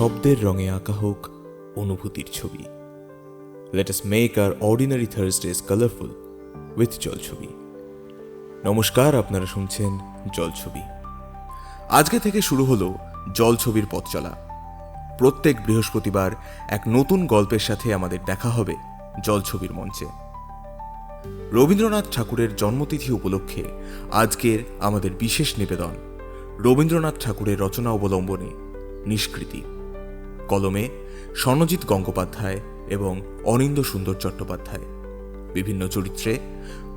শব্দের রঙে আঁকা হোক অনুভূতির ছবি। Let us make our ordinary Thursdays colourful with জলছবি নমস্কার, আপনারা শুনছেন জলছবি আজকে থেকে শুরু হলো জলছবির পথ চলা। প্রত্যেক বৃহস্পতিবার এক নতুন গল্পের সাথে আমাদের দেখা হবে জলছবির মঞ্চে। রবীন্দ্রনাথ ঠাকুরের জন্মতিথি উপলক্ষে আজকের আমাদের বিশেষ নিবেদন রবীন্দ্রনাথ ঠাকুরের রচনা অবলম্বনে নিষ্কৃতি। কলমে স্বর্ণজিৎ গঙ্গোপাধ্যায় এবং অনিন্দ সুন্দর চট্টোপাধ্যায়। বিভিন্ন চরিত্রে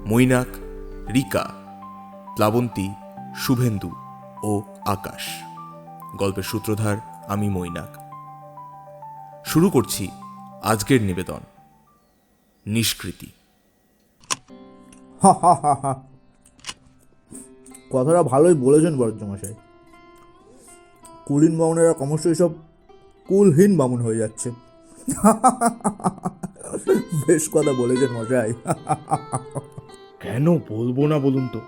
মৈনাক, রিকা, প্লাবন্তী, শুভেন্দু ও আকাশ। গল্পের সূত্রধার, আমি মৈনাক। শুরু করছি আজকের নিবেদন। নিষ্কৃতি। কথাটা ভালোই বলেছেন বরজমশাই কুলিন বামুনেরা ক্রমশই সব কুলহীন বামুন হয়ে যাচ্ছে। বেশ কথা বলেছেন মশাই। কেন বলব না বলুন তো?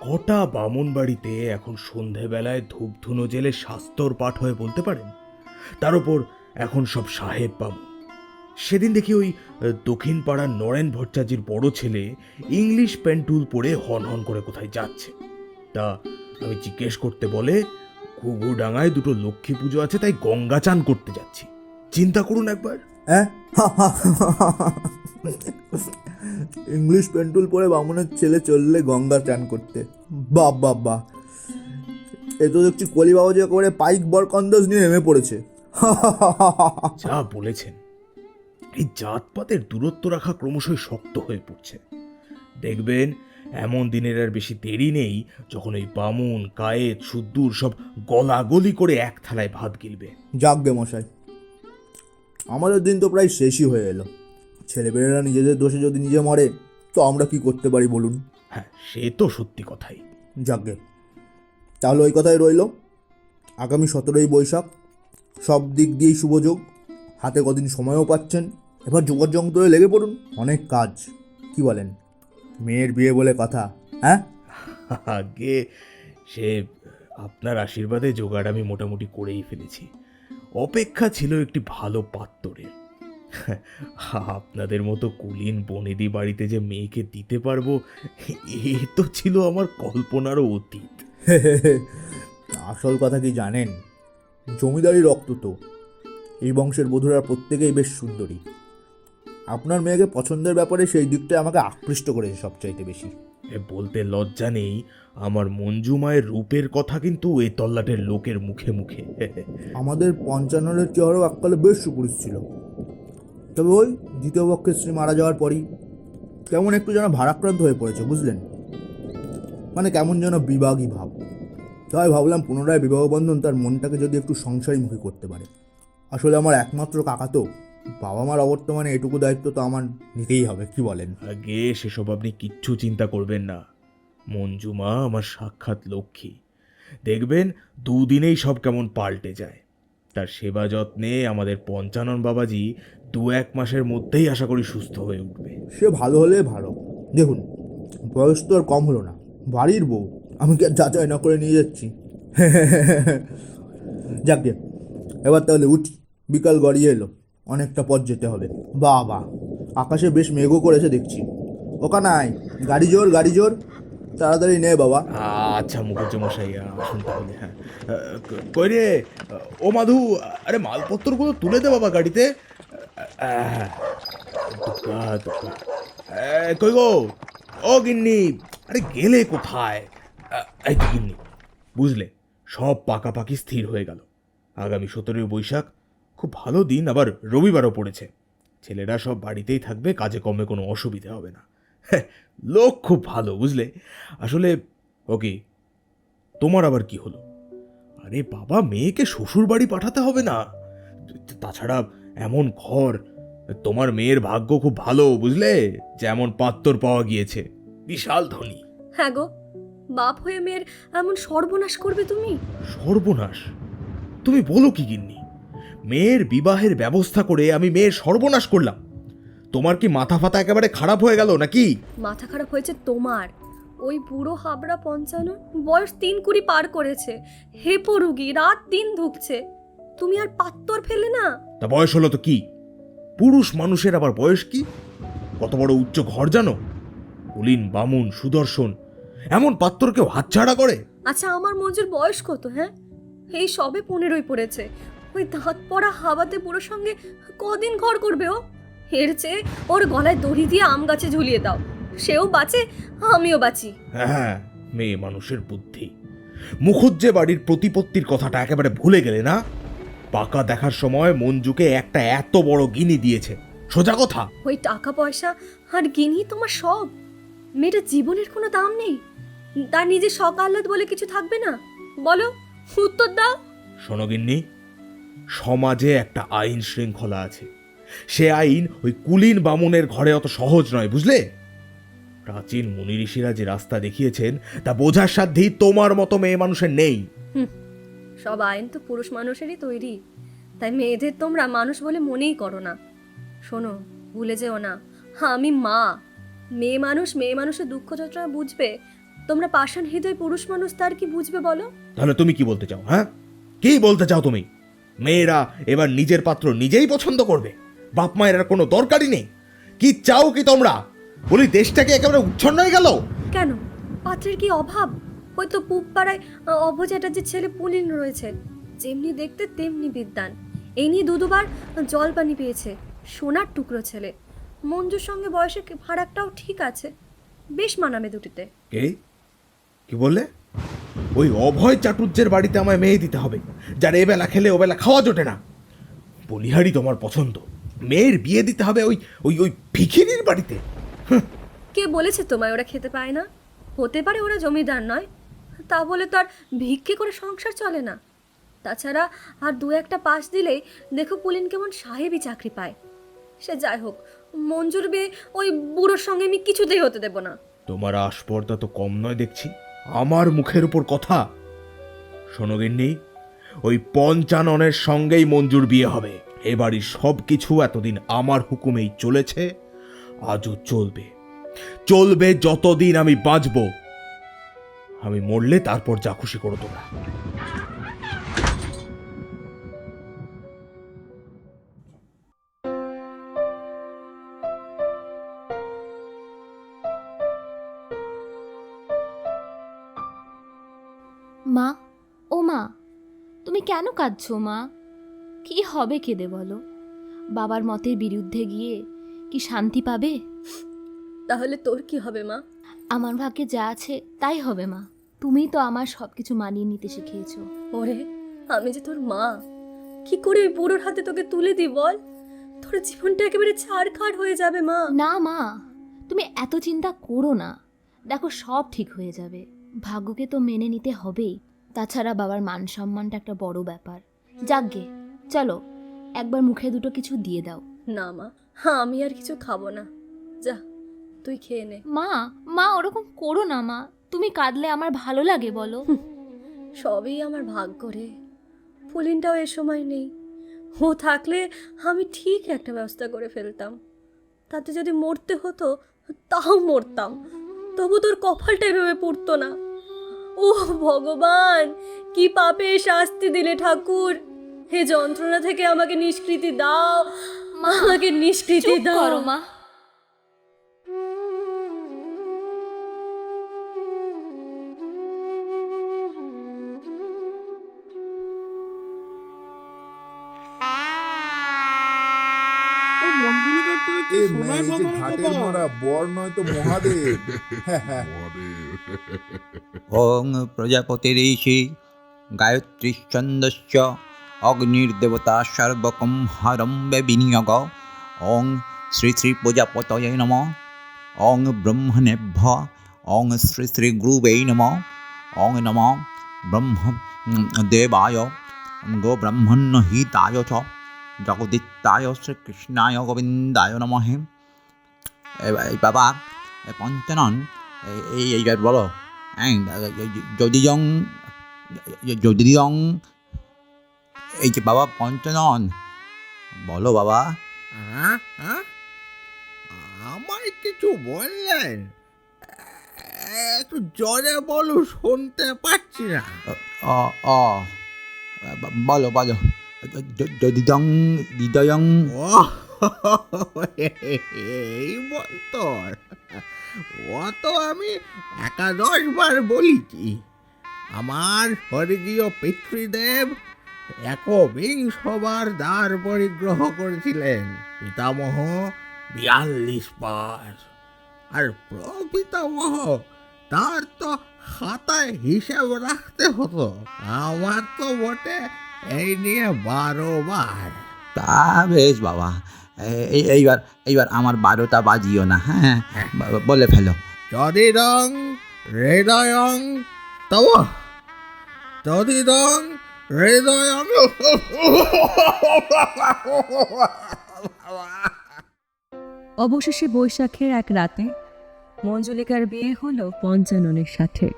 কটা বামুন বাড়িতে এখন সন্ধেবেলায় ধূপ ধুনো জেলে শাস্তর পাঠ হয়ে বলতে পারেন? তার উপর এখন সব সাহেব বামুন। সেদিন দেখি ওই দক্ষিণ পাড়ার নরেন ভট্টাচার্যের বড় ছেলে ইংলিশ প্যান্টুল পরে হন হন করে কোথায় যাচ্ছে। তা আমি জিজ্ঞেস করতে বলে ঘুঘুডাঙায় দুটো লক্ষ্মী পুজো আছে তাই গঙ্গা চান করতে যাচ্ছি। চিন্তা করুন একবার। হ্যাঁ? ইংলিশ পেন্টুল পরে বামুনের ছেলে চললে গঙ্গা চান করতে। বাহ বাহ বাহ। এ তো দেখছি কলিবাবু যে করে পাইক বরকন্দাজ নিয়ে নেমে পড়েছে। যা বলেছেন। এই জাতপাতের দূরত্ব রাখা ক্রমশই শক্ত হয়ে পড়ছে। দেখবেন এমন দিনের আর বেশি দেরি নেই যখন ওই বামুন কায়েত সুদ্দুর সব গলাগলি করে এক থালায় ভাত গিলবে। যাকগে মশাই। আমাদের দিন তো প্রায় শেষই হয়ে এলো। ছেলেমেয়েরা নিজেদের দোষে যদি নিজে মরে তো আমরা কি করতে পারি বলুন? হ্যাঁ সে তো সত্যি কথাই। যাকগে তাহলে ওই কথাই রইল। আগামী সতেরোই বৈশাখ সব দিক দিয়েই শুভযোগ হাতে কদিন সময়ও পাচ্ছেন। এবার যোগার যন্ত্রে লেগে পড়ুন। অনেক কাজ। কি বলেন? মেয়ের বিয়ে বলে কথা হ্যাঁ? আগে সে আপনার আশীর্বাদে জোগাড় আমি মোটামুটি করেই ফেলেছি। অপেক্ষা ছিল একটি ভালো পাত্তরের। আপনাদের মতো কুলীন বনেদি বাড়িতে যে মেয়েকে দিতে পারব এ তো ছিল আমার কল্পনারও অতীত। আসল কথা কি জানেন? জমিদারি রক্ত তো। এই বংশের বধূরা প্রত্যেকেই বেশ সুন্দরী। আপনার মেয়েকে পছন্দের ব্যাপারে সেই দিকটা আমাকে আকৃষ্ট করেছে সবচাইতে বেশি। এ বলতে লজ্জা নেই আমার মঞ্জু মায়ের রূপের কথা কিন্তু এই তল্লাটের লোকের মুখে মুখে। আমাদের পঞ্চান্নের চেহারাও এককালে বেশ সুপুরুষ ছিল। তবে ওই দ্বিতীয় পক্ষের স্ত্রী মারা যাওয়ার পরই কেমন একটু যেন ভারাক্রান্ত হয়ে পড়েছে বুঝলেন? মানে কেমন যেন বিবাগী ভাব। তাই ভাবলাম পুনরায় বিবাহ বন্ধন তার মনটাকে যদি একটু সংসারীমুখী করতে পারে। আসলে আমার একমাত্র কাকা তো বাবা মার অবর্তমানে এটুকু দায়িত্ব তো আমার নিতেই হবে কি বলেন? আগে সেসব আপনি কিচ্ছু চিন্তা করবেন না। মঞ্জুমা আমার সাক্ষাৎ লক্ষ্মী। দেখবেন দুদিনেই সব কেমন পাল্টে যায়। তার সেবা যত্নে আমাদের পঞ্চানন বাবাজি দু এক মাসের মধ্যেই আশা করি সুস্থ হয়ে উঠবে। সে ভালো হলে ভালো। দেখুন বয়স তো আর কম হলো না। বাড়ির বউ আমি কি আর যাচাই না করে নিয়ে যাচ্ছি। যাকে এবার তাহলে উঠি। বিকাল গড়িয়ে এলো। অনেকটা পথ যেতে হবে। বা বা আকাশে বেশ মেঘও করেছে দেখছি। ওকা নাই গাড়ি জোর গাড়ি জোর। তাড়াতাড়ি নে বাবা। আচ্ছা মুখুজ্জ মশাই আসুন হ্যাঁ। কই রে? ও মাধু, আরে মালপত্রগুলো তুলে দে বাবা গাড়িতে। কই গো? ও গিন্নি, আরে গেলে কোথায়? গিন্নি, বুঝলে, সব পাকাপাকি স্থির হয়ে গেল। আগামী সতেরোই বৈশাখ খুব ভালো দিন আবার রবিবারও পড়েছে। ছেলেরা সব বাড়িতেই থাকবে কাজে কমে কোনো অসুবিধা হবে না। হ্যাঁ, লোক খুব ভালো বুঝলে? আসলে ওকে তোমার আবার কি হলো? আরে বাবা মেয়েকে শ্বশুর বাড়ি পাঠাতে হবে না। তাছাড়া এমন ঘর তোমার মেয়ের ভাগ্য খুব ভালো বুঝলে? যেমন পাত্তর পাওয়া গিয়েছে। বিশাল ধনী। হ্যাঁ গো বাপ হয়ে মেয়ের এমন সর্বনাশ করবে তুমি? সর্বনাশ? তুমি বলো কি গিন্নি? মেয়ের বিবাহের ব্যবস্থা করে আমি মেয়ের সর্বনাশ করলাম। তোমার কি মাথা ফাতা একেবারে খারাপ হয়ে গেল নাকি? মাথা খারাপ হয়েছে তোমার। ওই বুড়ো হাবড়া পঞ্চান্ন বয়স তিন কুড়ি পার করেছে। হেপো রুগী রাত দিন ধুকছে। তুমি আর পাত্তর ফেলে না? তা বয়স হলো তো কি? পুরুষ মানুষের আবার বয়স কি? কত বড় উচ্চ ঘর জানো? কুলীন বামুন সুদর্শন এমন পাত্র কেউ হাতছাড়া করে? আচ্ছা আমার মঞ্জুর বয়স কত হ্যাঁ? এই সবে পনেরোই পড়েছে। ওই দাঁত পড়া হাওয়াতে পুরো সঙ্গে কদিন ঘর করবে ও? এর চেয়ে ওর গলায় দড়ি দিয়ে আম গাছে ঝুলিয়ে দাও। সেও বাঁচে আমিও বাঁচি। হ্যাঁ মেয়ে মানুষের বুদ্ধি। মুখুজ্জে বাড়ির প্রতিপত্তির কথাটা একেবারে ভুলে গেলে না? পাকা দেখার সময় মঞ্জুকে একটা এত বড় গিনি দিয়েছে। সোজা কথা। ওই টাকা পয়সা আর গিনি তোমার সব। মেয়েটা জীবনের কোনো দাম নেই। তার নিজে শখ আহ্লাদ বলে কিছু থাকবে না। বলো উত্তর দাও। শোনো গিন্নি সমাজে একটা আইন শৃঙ্খলা আছে। সে আইন ওই কুলীন বামুনের ঘরে অত সহজ নয় বুঝলে? প্রাচীন মুনি ঋষিরা যে রাস্তা দেখিয়েছেন তা বোঝার সাধ্যেই তোমার মতো মেয়ে মানুষের নেই। সব আইন তো পুরুষ মানুষেরই তৈরি। তাই মেয়েদের তোমরা মানুষ বলে মনেই করো না। শোনো ভুলে যেও না হ্যাঁ আমি মা। মেয়ে মানুষ মেয়ে মানুষের দুঃখ যন্ত্রণা বুঝবে তোমরা পাষাণ হৃদয় পুরুষ মানুষ তার কি বুঝবে বলো? তাহলে তুমি কি বলতে চাও হ্যাঁ? কি বলতে চাও তুমি? মেয়েরা এবার নিজের পাত্র নিজেই পছন্দ করবে। বাপ মায়ের আর কোনো দরকারই নেই। কি চাও কি তোমরা? বলি দেশটাকে একেবারে উচ্ছন্ন হয়ে গেল? কেন? পাত্রের কি অভাব? ওই তো পূব পাড়ায় অভয় চ্যাটার্জির ছেলে পুলিন রয়েছে। যেমনি দেখতে তেমনি বিদ্যান। এই নিয়ে দু দুবার জল পানি পেয়েছে সোনার টুকরো ছেলে। মঞ্জুর সঙ্গে বয়সের ফারাকটাও ঠিক আছে। বেশ মানাবে দুটিতে। কে? কি বললে? ওই অভয় চাটুর্যের বাড়িতে আমায় মেয়ে দিতে হবে যার এবেলা খেলে ওবেলা খাওয়া জোটে না। বলিহারি তোমার পছন্দ মেয়ের বিয়ে দিতে হবে ওই ওই ওই ভিখিরির বাড়িতে। কে বলেছে তোমায় ওরা খেতে পায় না? হতে পারে ওরা জমিদার নয় তা বলে তো আর ভিক্ষে করে সংসার চলে না। তাছাড়া আর দু একটা পাশ দিলেই দেখো পুলিন কেমন সাহেবই চাকরি পায়। সে যাই হোক মঞ্জুর বিয়ে ওই বুড়োর সঙ্গে আমি কিছুতেই হতে দেব না। তোমার আস্পর্দা তো কম নয় দেখছি। আমার মুখের উপর কথা? শোনো গিন্নি, ওই পঞ্চাননের সঙ্গেই মঞ্জুর বিয়ে হবে। এ বাড়ির সব কিছু এতদিন আমার হুকুমেই চলেছে, আজও চলবে। চলবে যতদিন আমি বাঁচব। আমি মরলে তারপর যা খুশি করো তোমরা। কাঁদছো মা? কি হবে কেঁদে বলো? বাবার মতের বিরুদ্ধে গিয়ে কি শান্তি পাবে? তাহলে তোর কি হবে মা? আমার ভাগ্যে যা আছে তাই হবে মা। তুমি তো আমার সব কিছু মানিয়ে নিতে শিখিয়েছো। ওরে আমি যে তোর মা কি করে ওই বুড়োর হাতে তোকে তুলে দিই বল? তোর জীবনটা একেবারে ছাড়খাড় হয়ে যাবে মা। না মা তুমি এত চিন্তা করো না। দেখো সব ঠিক হয়ে যাবে। ভাগ্যকে তো মেনে নিতে হবেই। তাছাড়া বাবার মান সম্মানটা একটা বড় ব্যাপার। যাকগে চলো একবার মুখে দুটো কিছু দিয়ে দাও। না মা হ্যাঁ আমি আর কিছু খাব না। যা তুই খেয়ে নে। মা মা ওরকম করো না মা। তুমি কাঁদলে আমার ভালো লাগে বলো। সবই আমার ভাগ্য রে। পুলিনটাও এ সময় নেই। ও থাকলে আমি ঠিক একটা ব্যবস্থা করে ফেলতাম। তাতে যদি মরতে হতো তাও মরতাম। তবু তোর কপালটা এভাবে পড়তো না। ও ভগবান কি পাপে শাস্তি দিলে ঠাকুর? হে যন্ত্রণা থেকে আমাকে নিষ্কৃতি দাও মা আমাকে নিষ্কৃতি দাও। মা। এই যে ঘাটের মরা বর নয় তো মহাদেব। ওং প্রজাপতিরিষি গায়ত্রীচ্ছন্দস্য অগ্নির্দেবতা সর্বকম হরম্বে বিনিয়োগ। ওং শ্রী শ্রী প্রজাপতয়ে নম। ওং ব্রহ্মণেভ্য। ওং শ্রী শ্রী গুরুবে নম। ওং নম ব্রহ্ম দেবায় গো ব্রহ্মণ্য হিতায় চ। জগদিত্তায় শ্রীকৃষ্ণায় গোবিন্দায় নমঃ। এই বাবা পঞ্চানন এই- এই বলো। হ্যাঁ যদি জং যদি এই যে বাবা পঞ্চানন বলো বাবা। আমায় কিছু বললেন? একটু জোরে বলো শুনতে পাচ্ছি না। অ অ বলো বলো দিদং দিদয়ং ও এই বন্তর ও তো আমি একাদশ বার বলিছি। আমার স্বর্গীয় পিতৃদেব একবিংশবার দ্বার পরিগ্রহ করেছিলেন। পিতামহ বিয়াল্লিশ বার। আর প্রপিতামহ, তার তো খাতায় হিসাব রাখতে হতো। আমার তো বটে এই নিয়ে বারো বার। তা বেশ বাবা এই- এইবার এইবার আমার বারোটা বাজিও না হ্যাঁ ব- বলে ফেলো। যদিদং হৃদয়ং তব যদিদং হৃদয়ং অবশেষে বৈশাখের এক রাতে মঞ্জুলিকার বিয়ে হলো পঞ্চাননের সাথে।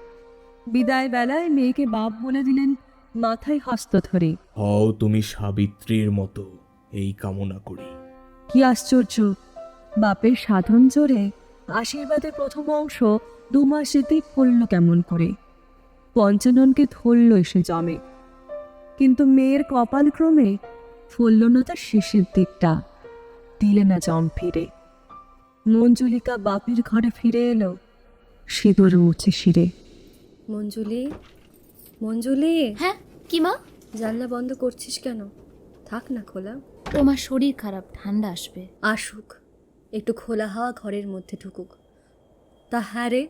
বিদায় বেলায় মেয়েকে বাপ বলে দিলেন মাথায় হস্ত ধরে। হও তুমি সাবিত্রীর মতো এই কামনা করি। কি আশ্চর্য। বাপের সাধন জোরে আশীর্বাদের প্রথম অংশ দু মাসেতেই ফলল কেমন করে। পঞ্চাননকে ধরল এসে জমে। কিন্তু মেয়ের কপাল ক্রমে ফলল না তার শেষের দিকটা। দিলে না জম ফিরে। মঞ্জুলিকা বাপের ঘরে ফিরে এলো। সিঁদুর মুছে শিরে। মঞ্জুলি মঞ্জুলি। হ্যাঁ কি মা? জানলা বন্ধ করছিস কেন? থাক না খোলা। তোমার শরীর খারাপ ঠান্ডা আসবে। আসুক একটু খোলা হাওয়া ঘরের মধ্যে ঢুকুক। তা হ্যাঁ রে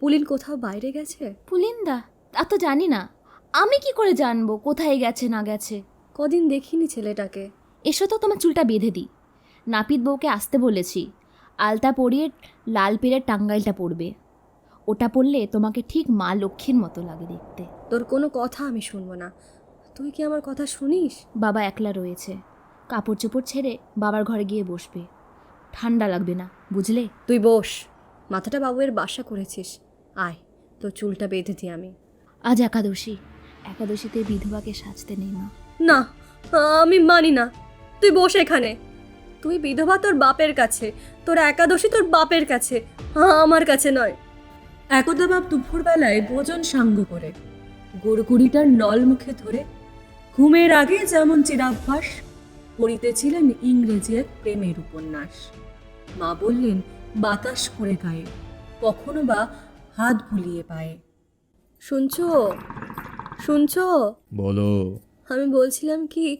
পুলিন কোথাও বাইরে গেছে? পুলিন্দা তা তো জানি না। আমি কি করে জানব কোথায় গেছে না গেছে? কদিন দেখিনি ছেলেটাকে। এসো তো তোমার চুলটা বেঁধে দিই। নাপিত বউকে আসতে বলেছি। আলতা পরিয়ে লাল পেরের টাঙ্গাইলটা পরবে। ওটা পরলে তোমাকে ঠিক মা লক্ষ্মীর মতো লাগে দেখতে। তোর কোনো কথা আমি শুনব না। তুই কি আমার কথা শুনিস? বাবা একলা রয়েছে। কাপড় চোপড় ছেড়ে বাবার ঘরে গিয়ে বসবে। ঠান্ডা লাগবে না বুঝলে? তুই বস মাথাটা বাবুয়ের বাসা করেছিস। আয় তোর চুলটা বেঁধে দিই আমি। আজ একাদশী একাদশীতে বিধবাকে সাজতে নেই মা। না আমি মানি না। তুই বস এখানে। তুই বিধবা তোর বাপের কাছে তোর একাদশী তোর বাপের কাছে আমার কাছে নয়। একদা বাপ দুপুরবেলায় ভোজন সাঙ্গ করে। গরুকুড়িটার নল মুখে ধরে ঘুমের আগে যেমন চিরাভ্যাস পড়িতেছিলেন ইংরেজি এক প্রেমের উপন্যাস। মা বললেন বাতাস করে গায়ে কখনো বা হাত ভুলিয়ে পায়ে। শুনছো? শুনছো? বলো। আমি বলছিলাম কি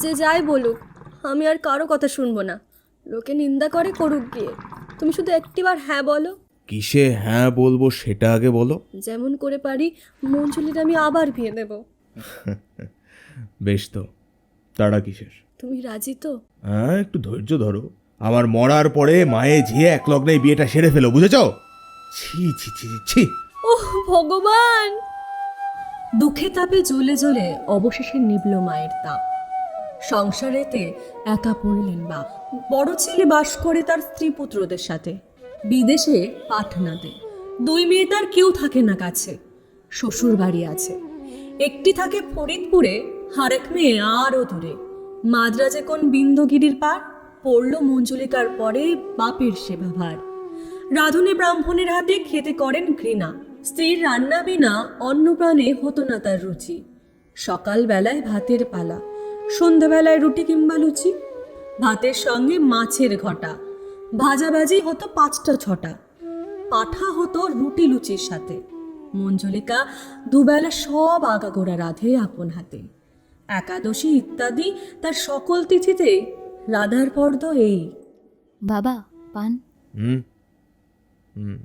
যে যাই বলুক আমি আর কারও কথা শুনব না। লোকে নিন্দা করে করুক গিয়ে। তুমি শুধু একটিবার হ্যাঁ বলো। কিসে হ্যাঁ বলব সেটা আগে বলো। যেমন করে পারি মঞ্জুলির আমি আবার বিয়ে দেব। বেশ তো তাড়া কিসের তুমি রাজি তো? হ্যাঁ একটু ধৈর্য ধরো। আমার মরার পরে মায়ে ঝিয়ে এক লগ্নে বিয়েটা সেরে ফেলো বুঝেছ? ছি ছি ছি ছি, ওহ ভগবান! দুঃখে তাপে জ্বলে জ্বলে অবশেষে নিবল মায়ের তাপ। সংসারেতে একা পড়লেন বাপ বড় ছেলে বাস করে তার স্ত্রী পুত্রদের সাথে। বিদেশে পাটনাতে। দুই মেয়ে তার কেউ থাকে না কাছে শ্বশুর বাড়ি আছে। একটি থাকে ফরিদপুরে আরেক মেয়ে আরও দূরে। মাদ্রাজে কোন বিন্দগিরির পার পড়ল মঞ্জুলিকার পরে বাপের সেবা ভার রাধুনী ব্রাহ্মণের হাতে খেতে করেন ঘৃণা। স্ত্রীর রান্না বিনা অন্য প্রাণে হতো না তার রুচি। সকালবেলায় ভাতের পালা, সন্ধ্যাবেলায় রুটি কিংবা লুচি। ভাতের সঙ্গে মাছের ঘটা। ভাজাভাজি হতো পাঁচটা ছটা। পাঠা হতো রুটি লুচির সাথে। মঞ্জলিকা দুবেলা সব আগাগোড়া রাধে আপন হাতে। একাদশী ইত্যাদি তার সকল তিথিতে রাধার পর্দ এই। বাবা পান। হুম। হুম।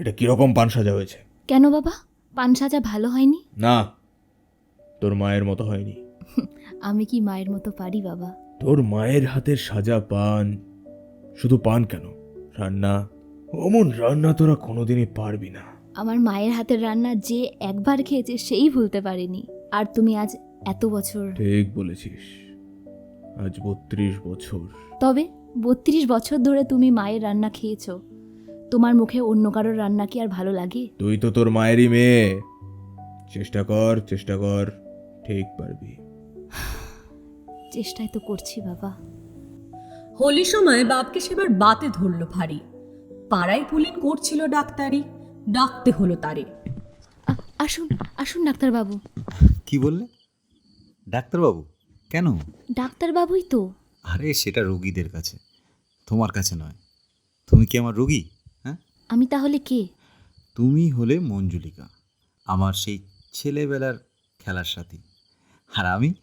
এটা কীরকম পান সাজা হয়েছে? কেন বাবা? পান সাজা ভালো হয়নি? না তোর মায়ের মতো হয়নি। আমি কি মায়ের মতো পারি বাবা? তোর মায়ের হাতের সাজা পান। শুধু পান কেন? রান্না? অমন রান্না তোরা কোনোদিনই পারবি না। আমার মায়ের হাতের রান্না যে একবার খেয়েছে সেই ভুলতে পারেনি। আর তুমি আজ এত বছর ঠিক বলেছিস। আজ বত্রিশ বছর। তবে বত্রিশ বছর ধরে তুমি মায়ের রান্না খেয়েছো। তোমার মুখে অন্য কারোর রান্না কি আর ভালো লাগে? তুই তো তোর মায়েরই মেয়ে। চেষ্টা কর চেষ্টা কর। ঠিক পারবি। চেষ্টাই তো করছি বাবা। হোলির সময় বাপকে সেবার বাতে ধরলো ভারী। পাড়ায় পুলিন করছিল ডাক্তারি। ডাকতে হলো তারে। আসুন আসুন ডাক্তারবাবু। কি বললে? ডাক্তারবাবু? কেন? ডাক্তারবাবুই তো। আরে সেটা রোগীদের কাছে তোমার কাছে নয়। তুমি কি আমার রোগী? হ্যাঁ? আমি তাহলে কে? তুমি হলে মঞ্জুলিকা আমার সেই ছেলেবেলার খেলার সাথী। আর আমি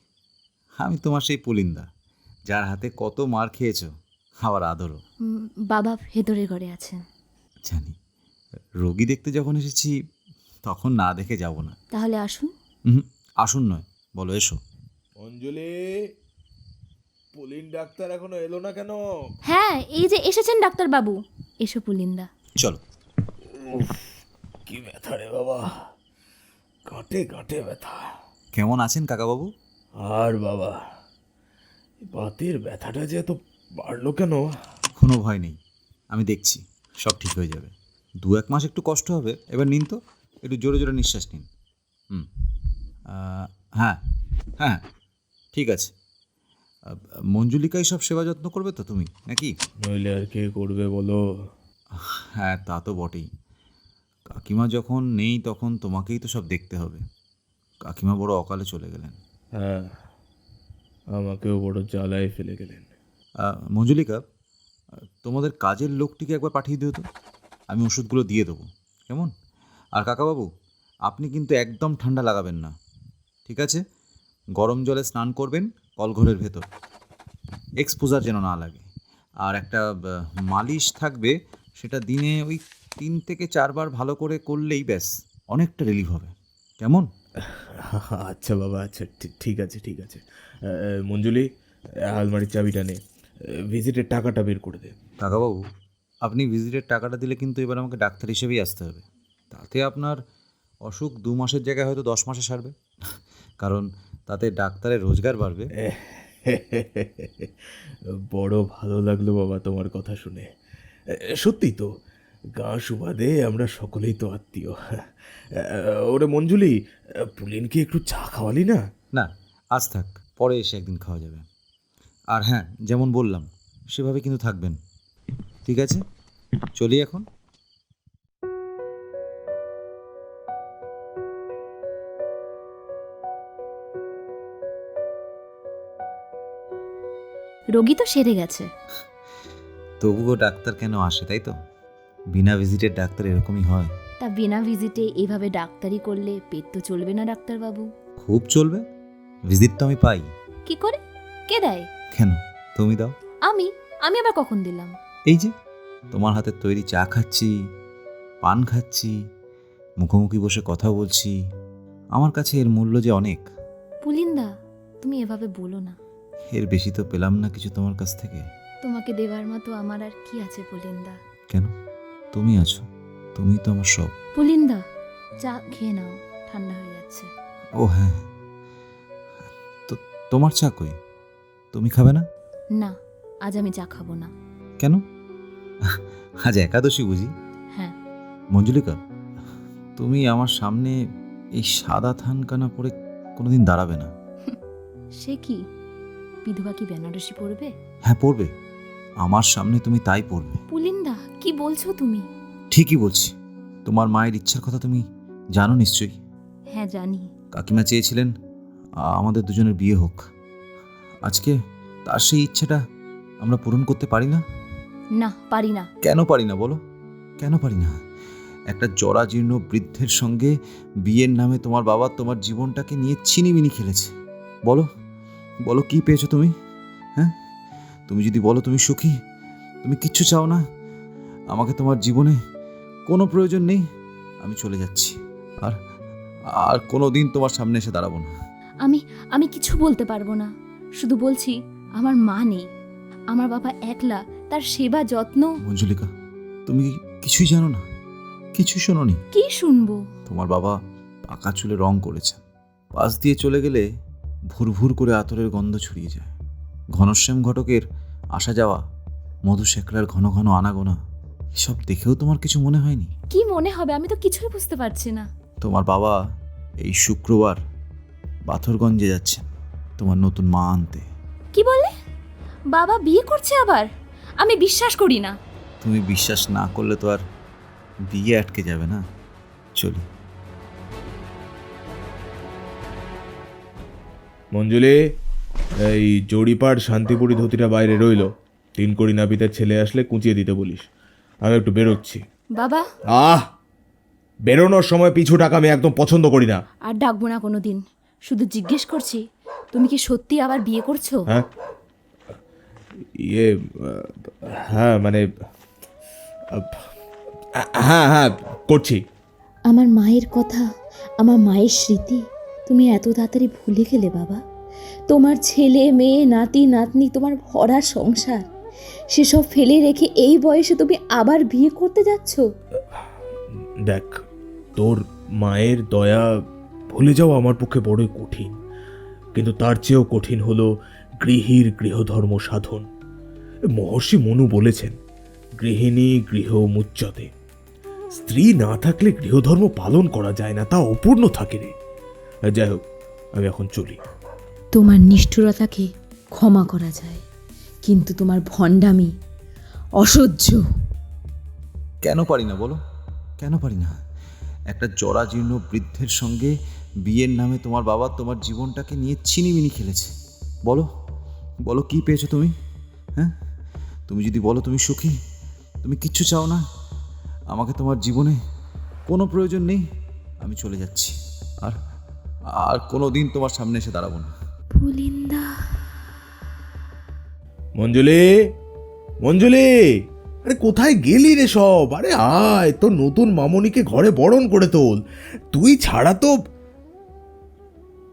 আমি তোমার সেই পুলিন্দা যার হাতে কত মার খেয়েছো আবার আদরও। বাবা ভেতরের ঘরে আছেন। জানি। রোগী দেখতে যখন এসেছি তখন না দেখে যাব না। তাহলে আসুন। হুম আসুন নয় বলো এসো। অঞ্জলি পুলিন ডাক্তার এখনও এলো না কেন? হ্যাঁ এই যে এসেছেন ডাক্তারবাবু এসো পুলিন্দা। চলো। কি ব্যথা রে বাবা। গাঁটে গাঁটে ব্যথা। কেমন আছেন কাকাবাবু আর বাবা বাতের ব্যথাটা যে এত বাড়লো কেন? কোনো ভয় নেই আমি দেখছি সব ঠিক হয়ে যাবে। দু এক মাস একটু কষ্ট হবে। এবার নিন তো একটু জোরে জোরে নিঃশ্বাস নিন। হুম। হ্যাঁ হ্যাঁ ঠিক আছে। মঞ্জুলিকাই সব সেবা যত্ন করবে তো তুমি নাকি? নইলে আর কে করবে বলো? হ্যাঁ তা তো বটেই। কাকিমা যখন নেই তখন তোমাকেই তো সব দেখতে হবে। কাকিমা বড় অকালে চলে গেলেন। হ্যাঁ আমাকেও বড় জ্বালায় ফেলে গেলেন। মঞ্জুলিকা তোমাদের কাজের লোকটিকে একবার পাঠিয়ে দিও তো। আমি ওষুধগুলো দিয়ে দেবো। কেমন? আর কাকাবাবু আপনি কিন্তু একদম ঠান্ডা লাগাবেন না। ঠিক আছে? গরম জলে স্নান করবেন কলঘরের ভেতর। এক্সপোজার যেন না লাগে। আর একটা মালিশ থাকবে সেটা দিনে ওই তিন থেকে চারবার ভালো করে করলেই ব্যাস অনেকটা রিলিফ হবে। কেমন? আচ্ছা বাবা আচ্ছা ঠিক আছে ঠিক আছে। মঞ্জুলি আলমারির চাবিটা নে। ভিজিটের টাকাটা বের করে দে। কাকাবাবু আপনি ভিজিটের টাকাটা দিলে কিন্তু এবার আমাকে ডাক্তার হিসেবেই আসতে হবে। তাতে আপনার অসুখ দু মাসের জায়গায় হয়তো দশ মাসে সারবে। কারণ তাতে ডাক্তারের রোজগার বাড়বে। বড় ভালো লাগল বাবা তোমার কথা শুনে। সত্যি তো গা সুবাদে আমরা সকলেই তো আত্মীয়। ওরে মঞ্জুলি পুলিনকে একটু চা খাওয়ালি না? না আজ থাক পরে এসে একদিন খাওয়া যাবে। আর হ্যাঁ যেমন বললাম সেভাবে কিন্তু থাকবেন। ঠিক আছে? চলি এখন। রোগী তো সেরে গেছে। তবুও ডাক্তার কেন আসে তাই তো? বিনা ভিজিটের ডাক্তার এরকমই হয়। তা বিনা ভিজিটে এভাবে ডাক্তারি করলে পেট তো চলবে না ডাক্তারবাবু। খুব চলবে। ভিজিট তো আমি পাই। কি করে? কে দেয়? কেন? তুমি দাও। আমি? আমি আবার কখন দিলাম? এই যে তোমার হাতের তৈরি চা খাচ্ছি পান খাচ্ছি মুখোমুখি বসে কথা বলছি। আমার কাছে এর মূল্য যে অনেক। পুলিন্দা তুমি এভাবে বলো না। এর বেশি তো পেলাম না কিছু তোমার কাছ থেকে। তোমাকে দেওয়ার মতো আমার আর কি আছে পুলিন্দা? কেন? তুমি আছো তুমি তো আমার সব। পুলিন্দা চা খেয়ে নাও ঠান্ডা হয়ে যাচ্ছে। ও হ্যাঁ। তো তোমার চা কই? তুমি খাবে না? না আজ আমি চা খাব না। কেন? আজ একাদশী বুঝি? হ্যাঁ। মঞ্জুলিকা তুমি আমার সামনে এই সাদা থানকানা পরে কোনোদিন দাঁড়াবে না। সে কি? বিধবা কি বেনারসি পড়বে হ্যাঁ পড়বে আমার সামনে তুমি তাই পড়বে পুলিন্দা কি বলছো তুমি? ঠিকই বলছি। তোমার মায়ের ইচ্ছার কথা তুমি জানো নিশ্চয়ই। হ্যাঁ জানি। কাকিমা চেয়েছিলেন আমাদের দুজনের বিয়ে হোক। আজকে তার সেই ইচ্ছাটা আমরা পূরণ করতে পারি না? না পারি না। কেন পারি না বলো? কেন পারি না? একটা জরাজীর্ণ বৃদ্ধের সঙ্গে বিয়ের নামে তোমার বাবা তোমার জীবনটাকে নিয়ে ছিনিমিনি খেলেছে। বলো বলো কি পেয়েছ তুমি? হ্যাঁ? তুমি যদি বলো তুমি সুখী তুমি কিচ্ছু চাও না। আমাকে তোমার জীবনে কোনো প্রয়োজন নেই। আমি চলে যাচ্ছি। আর আর কোনো দিন তোমার সামনে এসে দাঁড়াবো না। আমি আমি কিছু বলতে পারব না। শুধু বলছি আমার মা নেই। আমার বাবা একলা তার সেবা যত্ন? মঞ্জুলিকা তুমি কি কিছুই জানো না? কিছুই শোনোনি? কি শুনব? তোমার বাবা পাকা চুলে রং করেছেন। পাশ দিয়ে চলে গেলে ভুর ভুর করে আতরের গন্ধ ছড়িয়ে যায়। ঘনশ্যাম ঘটকের আসা যাওয়া মধু শেখরার ঘন ঘন আনাগোনা এসব দেখেও তোমার কিছু মনে হয়নি? কি মনে হবে? আমি তো কিছুই বুঝতে পারছি না। তোমার বাবা এই শুক্রবার পাথরগঞ্জে যাচ্ছেন তোমার নতুন মা আনতে। কি বলে বাবা বিয়ে করছে আবার? আমি বিশ্বাস করি না। তুমি বিশ্বাস না করলে তো আর বিয়ে আটকে যাবে না। চলি। মঞ্জুলি এই জড়িপাড় শান্তিপুরি ধুতিটা বাইরে রইল। তিন কোড়ি নাপিতের ছেলে আসলে কুঁচিয়ে দিতে বলিস। আমি একটু বেরোচ্ছি। বাবা। আহ! বেরোনোর সময় পিছু টাকা আমি একদম পছন্দ করি না। আর ডাকবো না কোনো দিন। শুধু জিজ্ঞেস করছি তুমি কি সত্যি আবার বিয়ে করছ? হ্যাঁ? ইয়ে হ্যাঁ মানে হ্যাঁ হ্যাঁ করছি। আমার মায়ের কথা আমার মায়ের স্মৃতি তুমি এত তাড়াতাড়ি ভুলে গেলে বাবা। তোমার ছেলে মেয়ে নাতি নাতনি তোমার ভরা সংসার সেসব ফেলে রেখে এই বয়সে তুমি আবার বিয়ে করতে যাচ্ছ? দেখ তোর মায়ের দয়া ভুলে যাওয়া আমার পক্ষে বড়ই কঠিন। কিন্তু তার চেয়েও কঠিন হলো গৃহীর গৃহধর্ম সাধন। মহর্ষি মনু বলেছেন গৃহিণী গৃহ মুচ্যতে। স্ত্রী না থাকলে গৃহধর্ম পালন করা যায় না তা অপূর্ণ থাকে রে। যাই হোক আমি এখন চলি। তোমার নিষ্ঠুরতাকে ক্ষমা করা যায় কিন্তু তোমার ভণ্ডামি অসহ্য। কেন পারি না বলো? কেন পারি না? একটা জরাজীর্ণ বৃদ্ধের সঙ্গে বিয়ের নামে তোমার বাবা তোমার জীবনটাকে নিয়ে ছিনিমিনি খেলেছে। বলো? বলো কি পেয়েছ তুমি? হ্যাঁ? তুমি যদি বলো তুমি সুখী তুমি কিচ্ছু চাও না। আমাকে তোমার জীবনে কোনো প্রয়োজন নেই আমি চলে যাচ্ছি। আর আর কোনো দিন তোমার সামনে এসে দাঁড়াবো না। পুলিন্দা মঞ্জুলি মঞ্জুলি! আরে কোথায় গেলি রে সব? আরে আয় তোর নতুন মামনিকে ঘরে বরণ করে তোল। তুই ছাড়া তো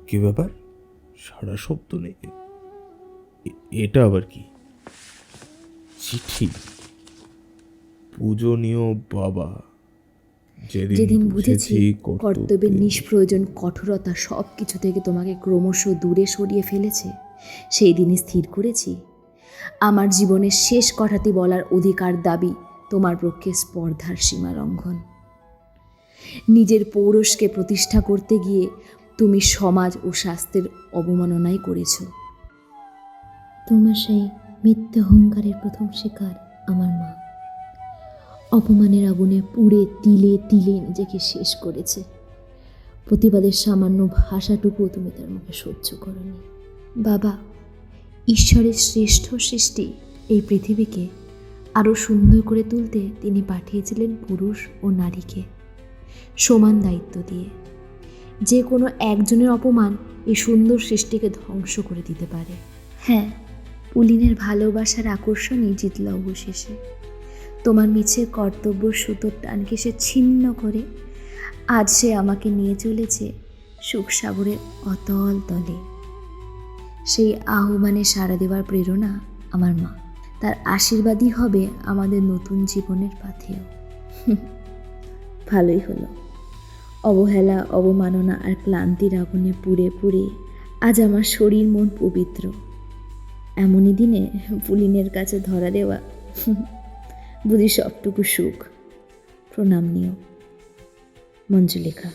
কি ব্যাপার? সারা শব্দ নেই। এটা আবার কি? চিঠি। পূজনীয় বাবা যেদিন বুঝেছি কর্তব্যের নিষ্প্রয়োজন কঠোরতা সব কিছু থেকে তোমাকে ক্রমশ দূরে সরিয়ে ফেলেছে। সেই দিনই স্থির করেছি। আমার জীবনের শেষ কথাটি বলার অধিকার দাবি তোমার পক্ষে স্পর্ধার সীমা লঙ্ঘন। নিজের পৌরষকে প্রতিষ্ঠা করতে গিয়ে তুমি সমাজ ও স্বাস্থ্যের অবমাননাই করেছ। তোমার সেই মিথ্যে অহংকারের প্রথম শিকার আমার মা। অপমানের আগুনে পুড়ে, তিলে তিলে নিজেকে শেষ করেছে। প্রতিবাদের সামান্য ভাষাটুকু তুমি তার মুখে সহ্য করনি। বাবা, ঈশ্বরের শ্রেষ্ঠ সৃষ্টি এই পৃথিবীকে আরও সুন্দর করে তুলতে তিনি পাঠিয়েছিলেন পুরুষ ও নারীকে সমান দায়িত্ব দিয়ে। যে কোনো একজনের অপমান এই সুন্দর সৃষ্টিকে ধ্বংস করে দিতে পারে। হ্যাঁ পুলিনের ভালোবাসার আকর্ষণই জিতল অবশেষে। তোমার মিছে কর্তব্য সুতোর টানকে সে ছিন্ন করে, আজ সে আমাকে নিয়ে চলেছে সুখসাগরের অতল তলে। সেই আহ্বানে সাড়া দেওয়ার প্রেরণা আমার মা। তার আশীর্বাদই হবে আমাদের নতুন জীবনের পাথেও ভালোই হলো। অবহেলা, অবমাননা আর ক্লান্তির আগুনে পুড়ে পুড়ে আজ আমার শরীর মন পবিত্র। এমনই দিনে পুলিনের কাছে ধরা দেওয়া। বুঝি সবটুকু সুখ। প্রণাম নিও। মঞ্জুলেখা।